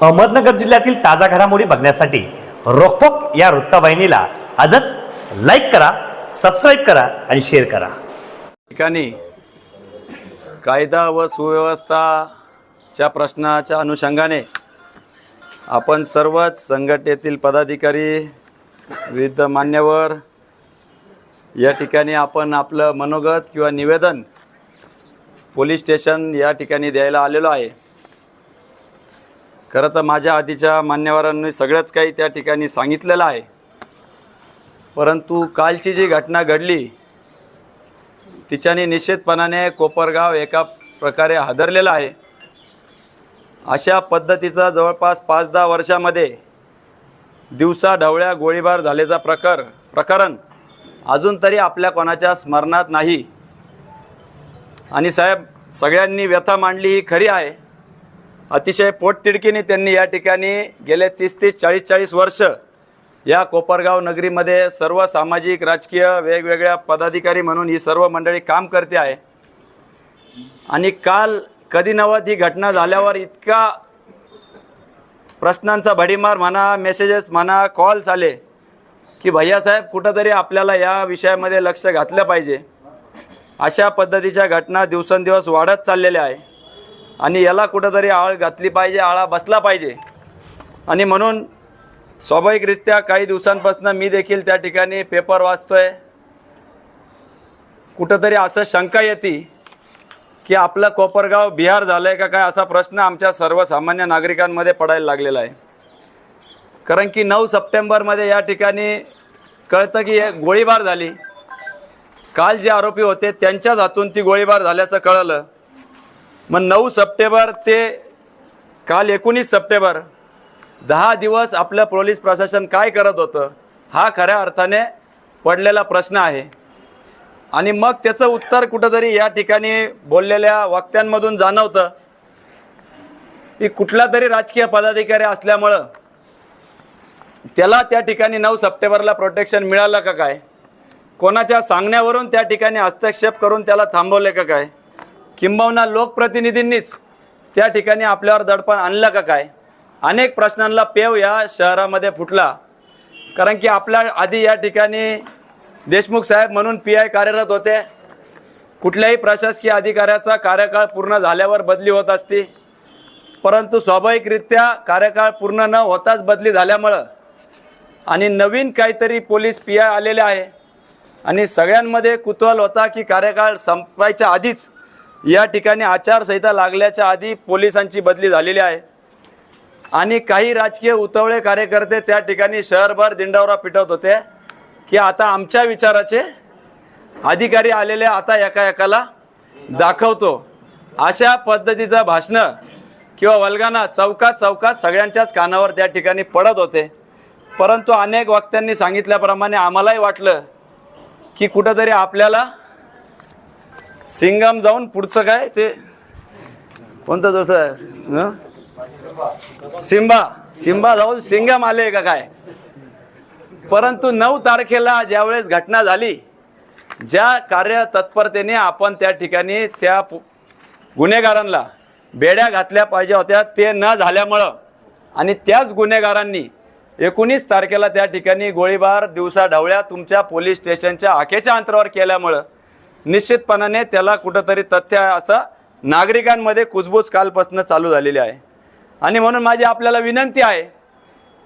अहमदनगर जिल्ह्यातील ताजा घडामोडी बघण्यासाठी रोखोक या वृत्तवाहिनीला आजच लाईक करा सबस्क्राईब करा आणि शेअर करा. ठिकाणी कायदा व सुव्यवस्थाच्या प्रश्नाच्या अनुषंगाने आपण सर्वच संघटनेतील पदाधिकारी विविध मान्यवर या ठिकाणी आपण आपलं मनोगत किंवा निवेदन पोलीस स्टेशन या ठिकाणी द्यायला आलेलो आहे. खरं तर माझ्या आधीच्या मान्यवरांनी सगळंच काही त्या ठिकाणी सांगितलेलं आहे. परंतु कालची जी घटना घडली तिच्याने निश्चितपणाने कोपरगाव एका प्रकारे हादरलेलं आहे. अशा पद्धतीचा जवळपास पाच दहा वर्षामध्ये दिवसा ढवळ्या गोळीबार झाल्याचा प्रकार प्रकरण अजून तरी आपल्या कोणाच्या स्मरणात नाही. आणि साहेब सगळ्यांनी व्यथा मांडली ही खरी आहे. अतिशय पोटतिडकीने त्यांनी या ठिकाणी गेले तीस तीस चाळीस चाळीस वर्ष या कोपरगाव नगरीमध्ये सर्व सामाजिक राजकीय वेगवेगळ्या पदाधिकारी म्हणून ही सर्व मंडळी काम करते आहे. आणि काल कधी नवत ही घटना झाल्यावर इतका प्रश्नांचा भडीमार म्हणा मेसेजेस म्हणा कॉल्स आले की भैयासाहेब कुठंतरी आपल्याला या विषयामध्ये लक्ष घातलं पाहिजे. अशा पद्धतीच्या घटना दिवसेंदिवस वाढत चाललेल्या आहे. आणि याला कुठंतरी आळ घातली पाहिजे आळा बसला पाहिजे. आणि म्हणून स्वाभाविकरित्या काही दिवसांपासून मी देखील त्या ठिकाणी पेपर वाचतोय. कुठंतरी असं शंका येते की आपलं कोपरगाव बिहार झालं आहे का काय असा प्रश्न आमच्या सर्वसामान्य नागरिकांमध्ये पडायला लागलेला आहे. कारण की नऊ सप्टेंबरमध्ये या ठिकाणी कळतं की गोळीबार झाली. काल जे आरोपी होते त्यांच्याच हातून ती गोळीबार झाल्याचं कळलं. मग नऊ सप्टेंबर ते काल एकोणीस सप्टेंबर दहा दिवस आपलं पोलीस प्रशासन काय करत होतं हा खऱ्या अर्थाने पडलेला प्रश्न आहे. आणि मग त्याचं उत्तर कुठंतरी या ठिकाणी बोललेल्या वक्त्यांमधून जाणवतं की कुठला तरी राजकीय पदाधिकारी असल्यामुळं त्याला त्या ठिकाणी नऊ सप्टेंबरला प्रोटेक्शन मिळालं का काय? कोणाच्या सांगण्यावरून त्या ठिकाणी हस्तक्षेप करून त्याला थांबवले का काय? किंबहुना लोकप्रतिनिधींनीच त्या ठिकाणी आपल्यावर दडपण आणलं का काय? अनेक प्रश्नांना पेव या शहरामध्ये फुटला. कारण की आपल्या आधी या ठिकाणी देशमुख साहेब म्हणून पी आय कार्यरत होते. कुठल्याही प्रशासकीय अधिकाऱ्याचा कार्यकाळ पूर्ण झाल्यावर बदली होत असती. परंतु स्वाभाविकरित्या कार्यकाळ पूर्ण न होताच बदली झाल्यामुळं आणि नवीन काहीतरी पोलीस पी आय आलेले आहे. आणि सगळ्यांमध्ये कुतूहल होता की कार्यकाळ संपायच्या आधीच या ठिकाणी आचारसंहिता लागल्याच्या आधी पोलिसांची बदली झालेली आहे. आणि काही राजकीय उतवळे कार्यकर्ते त्या ठिकाणी शहरभर दिंडावरा पिटवत होते की आता आमच्या विचाराचे अधिकारी आलेले आता एका एकाला दाखवतो. अशा पद्धतीचं भाषणं किंवा वल्गाना चौकात चौकात सगळ्यांच्याच कानावर त्या ठिकाणी पडत होते. परंतु अनेक वक्त्यांनी सांगितल्याप्रमाणे आम्हालाही वाटलं की कुठंतरी आपल्याला सिंगम जाऊन पुढचं काय ते? कोणतं आहे? सिंबा. सिंबा जाऊन सिंगम आले का काय? परंतु नऊ तारखेला ज्यावेळेस घटना झाली ज्या कार्य तत्परतेने आपण त्या ठिकाणी त्या पु- गुन्हेगारांना बेड्या घातल्या पाहिजे होत्या ते न झाल्यामुळं. आणि त्याच गुन्हेगारांनी एकोणीस तारखेला त्या ठिकाणी गोळीबार दिवसा ढवळ्या तुमच्या पोलीस स्टेशनच्या आखेच्या अंतरावर केल्यामुळं निश्चितपणाने त्याला कुठंतरी तथ्य आहे असं नागरिकांमध्ये कुजबूज कालपासून चालू झालेली आहे. आणि म्हणून माझी आपल्याला विनंती आहे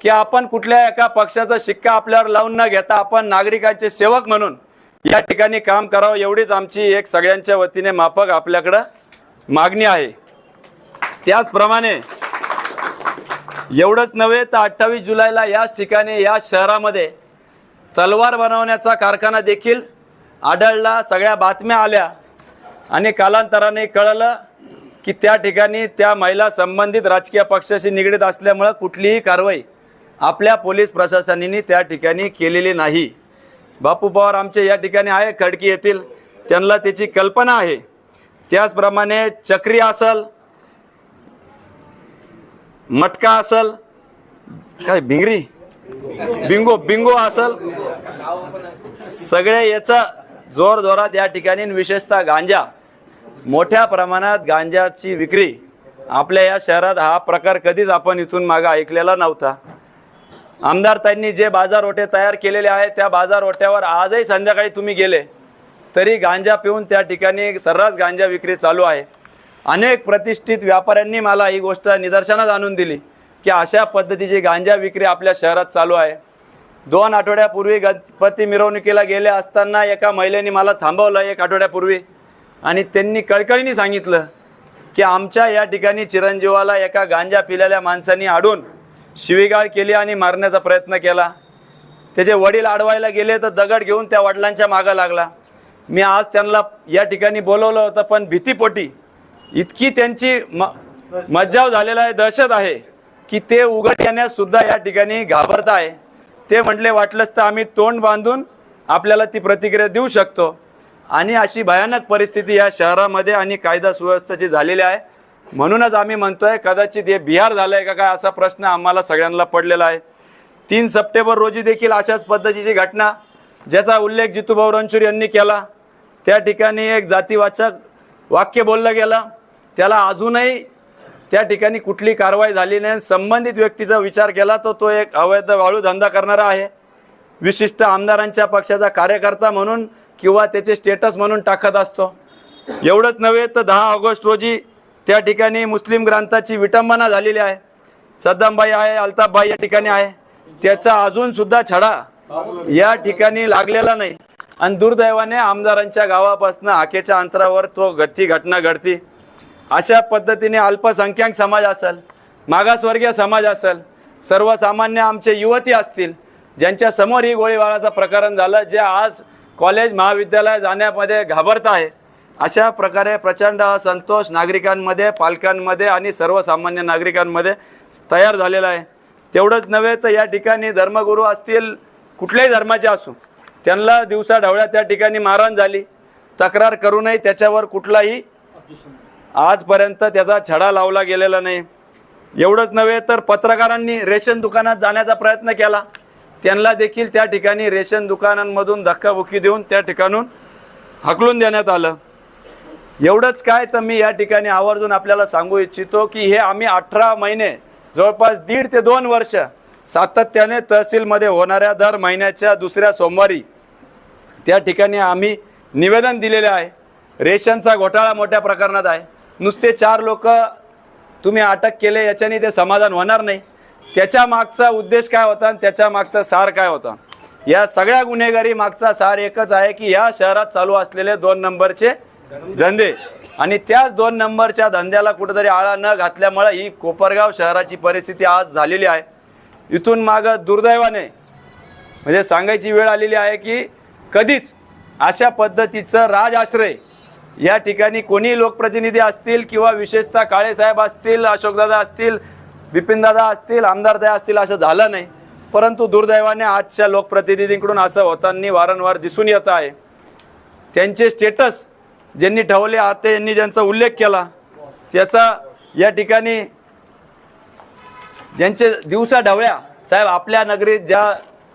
की आपण कुठल्या एका पक्षाचा शिक्का आपल्यावर लावून न घेता आपण नागरिकांचे सेवक म्हणून या ठिकाणी काम करावं एवढीच आमची एक सगळ्यांच्या वतीने माफक आपल्याकडं मागणी आहे. त्याचप्रमाणे एवढंच नव्हे तर अठ्ठावीस जुलैला याच ठिकाणी या शहरामध्ये तलवार बनवण्याचा कारखाना देखील आढळला सगळ्या बातम्या आल्या. आणि कालांतराने कळलं की त्या ठिकाणी त्या महिला संबंधित राजकीय पक्षाशी निगडीत असल्यामुळं कुठलीही कारवाई आपल्या पोलीस प्रशासनाने त्या ठिकाणी केलेली नाही. बापू पवार आमचे या ठिकाणी आहे खडकी येथील. त्यांना त्याची कल्पना आहे. त्याचप्रमाणे चक्री असल मटका असल काय भिंगरी? बिंगो बिंगो असल. सगळ्या याचा जोरजोरात या ठिकाणी विशेषतः गांजा. मोठ्या प्रमाणात गांजाची विक्री आपल्या या शहरात हा प्रकार कधीच आपण इथून मागं ऐकलेला नव्हता. आमदार त्यांनी जे बाजारओटे तयार केलेले आहेत त्या बाजारओट्यावर आजही संध्याकाळी तुम्ही गेले तरी गांजा पिऊन त्या ठिकाणी सर्रास गांजा विक्री चालू आहे. अनेक प्रतिष्ठित व्यापाऱ्यांनी मला ही गोष्ट निदर्शनास आणून दिली की अशा पद्धतीची गांजा विक्री आपल्या शहरात चालू आहे. दोन आठवड्यापूर्वी गणपती मिरवणुकीला गेले असताना एका महिलेने मला थांबवलं एक आठवड्यापूर्वी. आणि त्यांनी कळकळीने सांगितलं की आमच्या या ठिकाणी चिरंजीवाला एका गांजा पिलेल्या माणसाने आडून शिवीगाळ केली आणि मारण्याचा प्रयत्न केला. त्याचे वडील अडवायला गेले तर दगड घेऊन त्या वडिलांच्या मागं लागला. मी आज त्यांना या ठिकाणी बोलवलं होतं पण भीतीपोटी इतकी त्यांची म मज्जाव झालेला आहे दहशत आहे की ते उघड येण्यास सुद्धा या ठिकाणी घाबरत आहे. ते म्हटले वाटलंच तर आम्ही तोंड बांधून आपल्याला ती प्रतिक्रिया देऊ शकतो. आणि अशी भयानक परिस्थिती या शहरामध्ये आणि कायदा सुव्यवस्थेची झालेली आहे म्हणूनच आम्ही म्हणतोय कदाचित हे बिहार झालं आहे का काय? असा प्रश्न आम्हाला सगळ्यांना पडलेला आहे. तीन सप्टेंबर रोजी देखील अशाच पद्धतीची घटना ज्याचा उल्लेख जितूभाऊ रणशूर यांनी केला. त्या ठिकाणी एक जातीवाचक वाक्य बोललं गेलं. त्याला अजूनही त्या ठिकाणी कुठली कारवाई झाली नाही. संबंधित व्यक्तीचा विचार केला तर तो एक अवैध वाळू धंदा करणारा आहे. विशिष्ट आमदारांच्या पक्षाचा कार्यकर्ता म्हणून किंवा त्याचे स्टेटस म्हणून टाकत असतो. एवढंच नव्हे तर दहा ऑगस्ट रोजी त्या ठिकाणी मुस्लिम ग्रंथाची विटंबना झालेली आहे. सद्दामबाई आहे अल्ताफबाई या ठिकाणी आहे. त्याचा अजूनसुद्धा छडा या ठिकाणी लागलेला नाही. आणि दुर्दैवाने आमदारांच्या गावापासून आखेच्या अंतरावर तो गती घटना घडती. अशा पद्धतीने अल्पसंख्याक समाज असेल मागासवर्गीय समाज असेल सर्वसामान्य आमचे युवती असतील ज्यांच्या समोर ही गोळीबाराचं प्रकरण झालं जे आज कॉलेज महाविद्यालय जाण्यामध्ये घाबरत आहे अशा प्रकारे प्रचंड असंतोष नागरिकांमध्ये पालकांमध्ये आणि सर्वसामान्य नागरिकांमध्ये तयार झालेला आहे. तेवढंच नव्हे तर या ठिकाणी धर्मगुरू असतील कुठल्याही धर्माचे असू त्यांना दिवसा ढवळ्या त्या ठिकाणी मारहाण झाली तक्रार करूनही त्याच्यावर कुठलाही आजपर्यंत त्याचा छडा लावला गेलेला नाही. एवढंच नव्हे तर पत्रकारांनी रेशन दुकानात जाण्याचा प्रयत्न केला. त्यांना देखील त्या ठिकाणी रेशन दुकानांमधून धक्काबुक्की देऊन त्या ठिकाणून हकलून देण्यात आलं. एवढंच काय तर मी या ठिकाणी आवर्जून आपल्याला सांगू इच्छितो की हे आम्ही अठरा महिने जवळपास दीड ते दोन वर्ष सातत्याने तहसीलमध्ये होणाऱ्या दर महिन्याच्या दुसऱ्या सोमवारी त्या ठिकाणी आम्ही निवेदन दिलेले आहे. रेशनचा घोटाळा मोठ्या प्रकरणात आहे. नुसते चार लोक तुम्ही अटक केले याच्याने ते समाधान होणार नाही. त्याच्या मागचा उद्देश काय होता आणि त्याच्या मागचा सार काय होता? या सगळ्या गुन्हेगारी मागचा सार एकच आहे की या शहरात चालू असलेले दोन नंबरचे धंदे. आणि त्याच दोन नंबरच्या धंद्याला कुठेतरी आळा न घातल्यामुळे ही कोपरगाव शहराची परिस्थिती आज झालेली आहे. इथून मागं दुर्दैवाने म्हणजे सांगायची वेळ आलेली आहे की कधीच अशा पद्धतीचं राज आश्रय या ठिकाणी कोणी लोकप्रतिनिधी असतील किंवा विशेषतः काळेसाहेब असतील अशोकदादा असतील बिपिनदादा असतील आमदारदा असतील असं झालं नाही. परंतु दुर्दैवाने आजच्या लोकप्रतिनिधींकडून असं होताना वारंवार दिसून येत आहे. त्यांचे स्टेटस ज्यांनी ठेवले आते यांनी ज्यांचा उल्लेख केला त्याचा या ठिकाणी ज्यांचे दिवसा ढवळ्या साहेब आपल्या नगरीत ज्या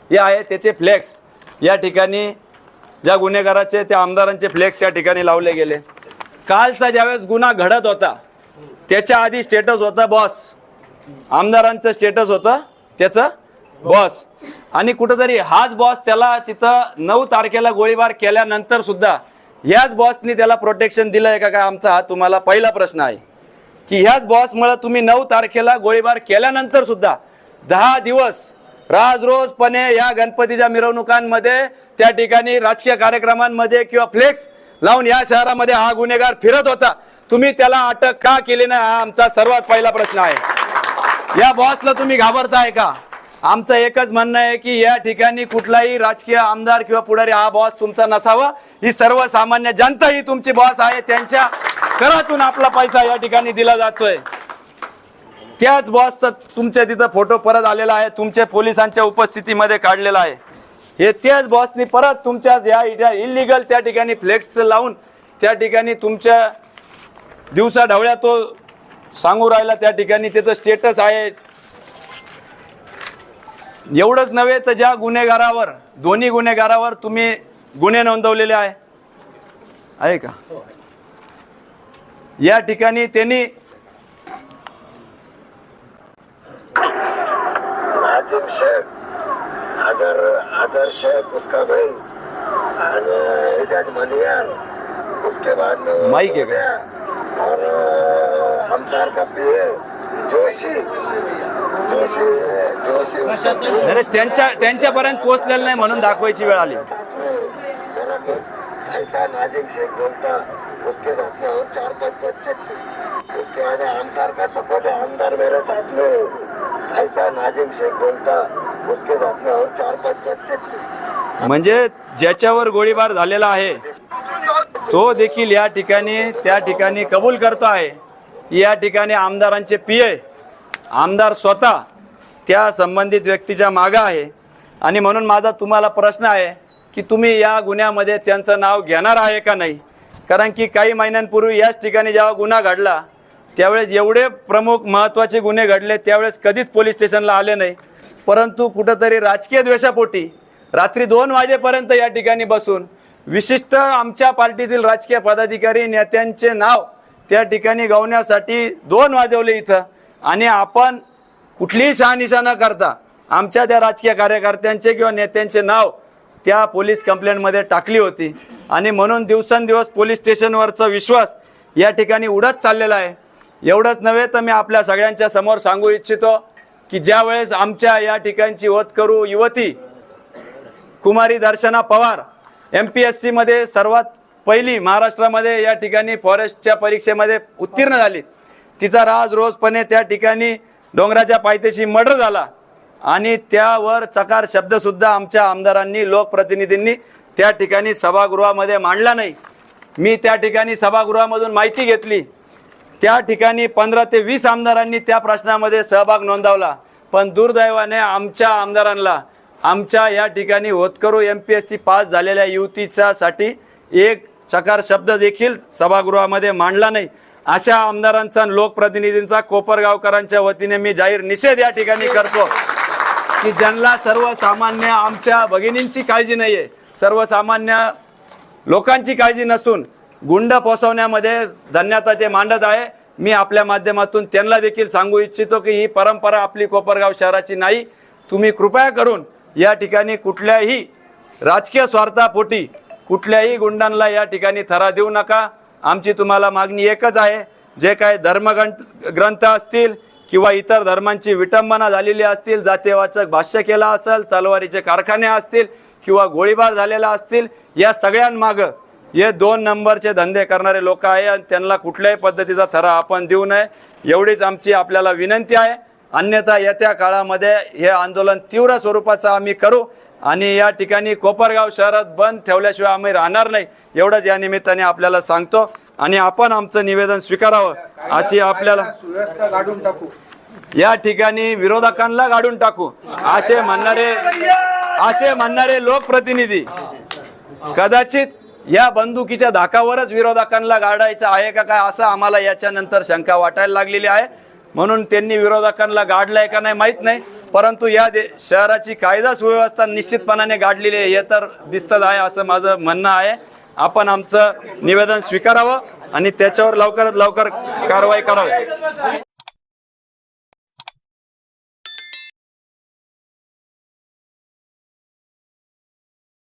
हे आहे त्याचे फ्लेक्स या ठिकाणी ज्या गुन्हेगाराचे त्या आमदारांचे फ्लेक्स त्या ठिकाणी लावले गेले. कालचा ज्यावेळेस गुन्हा घडत होता त्याच्या आधी स्टेटस होता बॉस आमदारांचं स्टेटस होतं त्याचं बॉस आणि कुठंतरी हाच बॉस त्याला तिथं नऊ तारखेला गोळीबार केल्यानंतर सुद्धा ह्याच बॉसनी त्याला प्रोटेक्शन दिलं. आहे का काय आमचा हा तुम्हाला पहिला प्रश्न आहे. की ह्याच बॉसमुळे तुम्ही नऊ तारखेला गोळीबार केल्यानंतर सुद्धा दहा दिवस राज रोजपणे या गणपतीच्या मिरवणुकांमध्ये त्या ठिकाणी राजकीय कार्यक्रमांमध्ये किंवा फ्लेक्स लावून या शहरामध्ये हा गुन्हेगार फिरत होता. तुम्ही त्याला अटक का केली नाही? हा आमचा सर्वात पहिला प्रश्न आहे. या बॉसला तुम्ही घाबरताय का? आमचं एकच म्हणणं आहे की या ठिकाणी कुठलाही राजकीय आमदार किंवा पुढारी हा बॉस तुमचा नसावा. ही सर्वसामान्य जनता ही तुमची बॉस आहे. त्यांच्या करातून आपला पैसा या ठिकाणी दिला जातोय. त्याच बॉसचा तुमच्या तिथं फोटो परत आलेला आहे तुमच्या पोलिसांच्या उपस्थितीमध्ये काढलेला आहे. हे त्याच बॉसनी परत तुमच्या या इलिगल त्या ठिकाणी फ्लेक्स लावून त्या ठिकाणी तुमच्या दिवसा ढवळ्या तो सांगू राहिला त्या ठिकाणी त्याचं स्टेटस आहे. एवढंच नव्हे तर ज्या गुन्हेगारावर दोन्ही गुन्हेगारावर तुम्ही गुन्हे नोंदवलेले आहे का? या ठिकाणी त्यांनी नाजिम शेख अजहर अजहर शेख उसका भाई? और एजाज मलियान उसके बाद में माइक है हो गया और अमतार का पीए जोशी। जोशी जोशी उसका त्यांच्या त्यांच्यापर्यंत पोहोचलेलं नाही म्हणून दाखवायची वेळ आली. साथ में मेरा कोई ऐसा नाजिम शेख बोलता उसके साथ में और चार पांच बच्चे उसके बाद आमदार का सपोर्ट है आमदार मेरे साथ में। ऐसा नाजिम शेख बोलता उसके साथ में और चार पाच बच्चे म्हणजे ज्याच्यावर गोळीबार झालेला आहे तो देखील या ठिकाणी त्या ठिकाणी कबूल करतो आहे. या ठिकाणी आमदारांचे पी आमदार स्वतः त्या संबंधित व्यक्तीच्या मागं आहे. आणि म्हणून माझा तुम्हाला प्रश्न आहे की तुम्ही या गुन्ह्यामध्ये त्यांचं नाव घेणार आहे का नाही? कारण की काही महिन्यांपूर्वी याच ठिकाणी जेव्हा गुन्हा घडला त्यावेळेस एवढे प्रमुख महत्त्वाचे गुन्हे घडले त्यावेळेस कधीच पोलीस स्टेशनला आले नाही. परंतु कुठंतरी राजकीय द्वेषापोटी रात्री दोन वाजेपर्यंत या ठिकाणी बसून विशिष्ट आमच्या पार्टीतील राजकीय पदाधिकारी नेत्यांचे नाव त्या ठिकाणी गावण्यासाठी दोन वाजवले इथं. आणि आपण कुठलीही शहानिशा न करता आमच्या त्या राजकीय कार्यकर्त्यांचे किंवा नेत्यांचे नाव त्या पोलीस कंप्लेंटमध्ये टाकली होती. आणि म्हणून दिवसेंदिवस पोलीस स्टेशनवरचा विश्वास या ठिकाणी उडत चाललेला आहे. एवढंच नव्हे तर मी आपल्या सगळ्यांच्या समोर सांगू इच्छितो की ज्या वेळेस आमच्या या ठिकाणची करू युवती कुमारी Darshana Pawar M P S सीमध्ये सर्वात पहिली महाराष्ट्रामध्ये या ठिकाणी फॉरेस्टच्या परीक्षेमध्ये उत्तीर्ण झाली. तिचा राज रोजपणे त्या ठिकाणी डोंगराच्या पायथ्याशी मर्डर झाला आणि त्यावर चकार शब्दसुद्धा आमच्या आमदारांनी लोकप्रतिनिधींनी त्या ठिकाणी सभागृहामध्ये मांडला नाही. मी त्या ठिकाणी सभागृहामधून माहिती घेतली. त्या ठिकाणी पंधरा ते वीस आमदारांनी त्या प्रश्नामध्ये सहभाग नोंदवला. पण दुर्दैवाने आमच्या आमदारांना आमच्या या ठिकाणी होतकरू M P S C pass झालेल्या युतीच्या साठी एक चकार शब्द देखील सभागृहामध्ये मांडला नाही. अशा आमदारांचा लोकप्रतिनिधींचा कोपरगावकरांच्या वतीने मी जाहीर निषेध या ठिकाणी करतो की ज्यांना सर्वसामान्य आमच्या भगिनींची काळजी नाही आहे सर्वसामान्य लोकांची काळजी नसून गुंड पोसवण्यामध्ये धन्यता ते मांडत आहे. मी आपल्या माध्यमातून त्यांना देखील सांगू इच्छितो की ही परंपरा आपली कोपरगाव शहराची नाही. तुम्ही कृपया करून या ठिकाणी कुठल्याही राजकीय स्वार्थापोटी कुठल्याही गुंडांना या ठिकाणी थरा देऊ नका. आमची तुम्हाला मागणी एकच आहे. जे काय धर्मग्रंथ ग्रंथ असतील किंवा इतर धर्मांची विटंबना झालेली असतील जातीयवाचक भाष्य केला असेल तलवारीचे कारखाने असतील किंवा गोळीबार झालेला असतील या सगळ्यांमागं हे दोन नंबरचे धंदे करणारे लोक आहे आणि त्यांना कुठल्याही पद्धतीचा थरा आपण देऊ नये. एवढीच आमची आपल्याला विनंती आहे. अन्यथा येत्या काळामध्ये हे आंदोलन तीव्र स्वरूपाचं आम्ही करू आणि या ठिकाणी कोपरगाव शहरात बंद ठेवल्याशिवाय आम्ही राहणार नाही एवढंच या निमित्ताने आपल्याला सांगतो. आणि आपण आमचं निवेदन स्वीकारावं अशी आपल्याला काढून टाकू या ठिकाणी विरोधकांना गाडून टाकू. असे म्हणणारे असे म्हणणारे लोकप्रतिनिधी कदाचित या बंदुकीच्या धाकावरच विरोधकांना गाडायचं आहे का काय असं आम्हाला याच्यानंतर शंका वाटायला लागलेली आहे. म्हणून त्यांनी विरोधकांना गाडलंय का नाही माहीत नाही. परंतु या दे शहराची कायदा सुव्यवस्था निश्चितपणाने गाडलेली आहे. हे तर दिसतच आहे असं माझं म्हणणं आहे. आपण आमचं निवेदन स्वीकारावं आणि त्याच्यावर लवकरात लवकर कारवाई करावी.